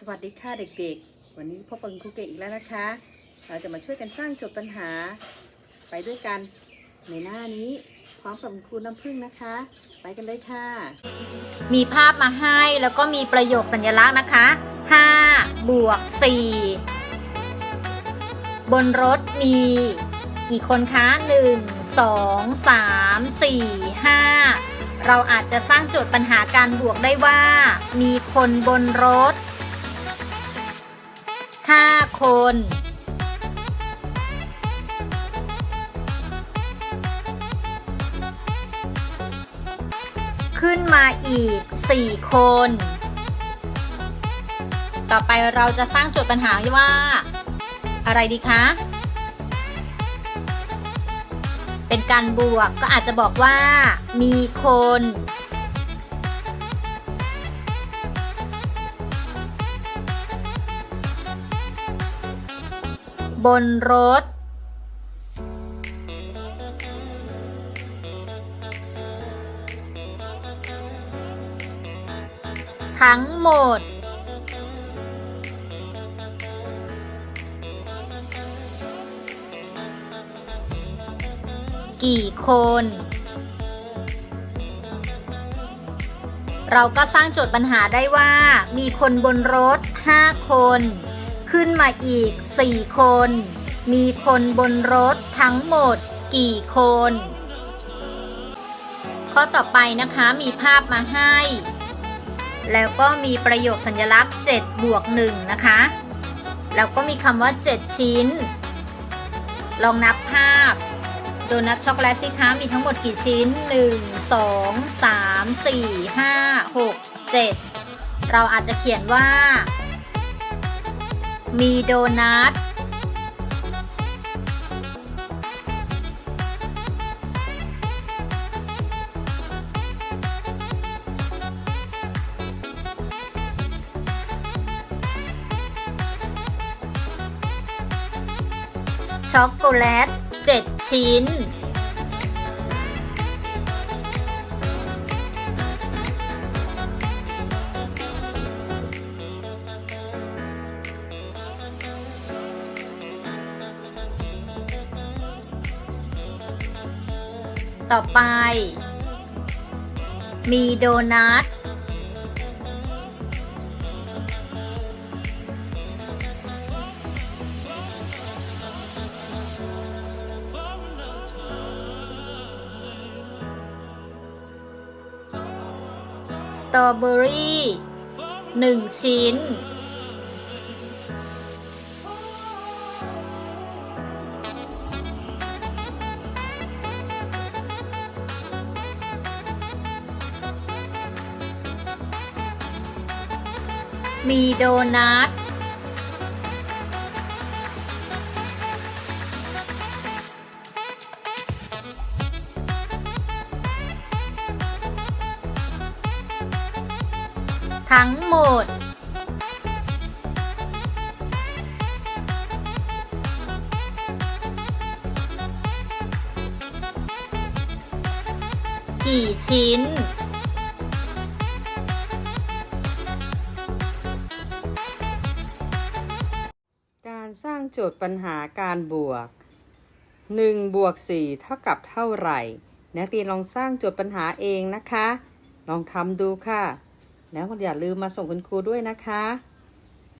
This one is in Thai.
สวัสดีค่ะเด็กๆ วันนี้พบกับคุณครูเก่งอีกแล้วนะคะ เราจะมาช่วยกันสร้างโจทย์ปัญหา ไปด้วยกันในหน้านี้ พร้อมกับคุณครูน้ำพึ่งนะคะ ไปกันเลยค่ะ มีภาพมาให้แล้วก็มีประโยคสัญลักษณ์นะคะ5บวก4บนรถมี กี่คนคะ1 2 3 4 5เราอาจจะสร้างโจทย์ปัญหาการบวกได้ว่า มีคนบนรถ 5คน ขึ้นมาอีก4คน ต่อไปเราจะสร้างโจทย์ปัญหาว่า อะไรดีคะ เป็นการบวกก็อาจจะบอกว่ามีคน บนรถ ทั้งหมด กี่คน เราก็สร้างโจทย์ปัญหาได้ว่า มีคนบนรถ 5 คน ขึ้นมาอีก4คน มีคนบนรถทั้งหมดกี่คน ข้อต่อไปนะคะมีภาพมาให้ แล้วก็มีประโยคสัญลักษณ์7บวก1นะคะ แล้วก็มีคำว่า 7 ชิ้น ลองนับภาพ โดนัทช็อกโกแลตสิคะมีทั้งหมดกี่ชิ้น 1 2 3 4 5 6 7 เราอาจจะเขียนว่า มีโดนัท ช็อกโกแลต 7 ชิ้น ต่อไป มีโดนัท สตรอเบอรี่หนึ่งชิ้น มีโดนัททั้งหมด กี่ชิ้น สร้างโจทย์ปัญหาการบวก 1 บวก 4 เท่ากับเท่าไหร่ นักเรียนลองสร้างโจทย์ปัญหาเองนะคะ ลองทำดูค่ะ แล้วอย่าลืมมาส่งคุณครูด้วยนะคะ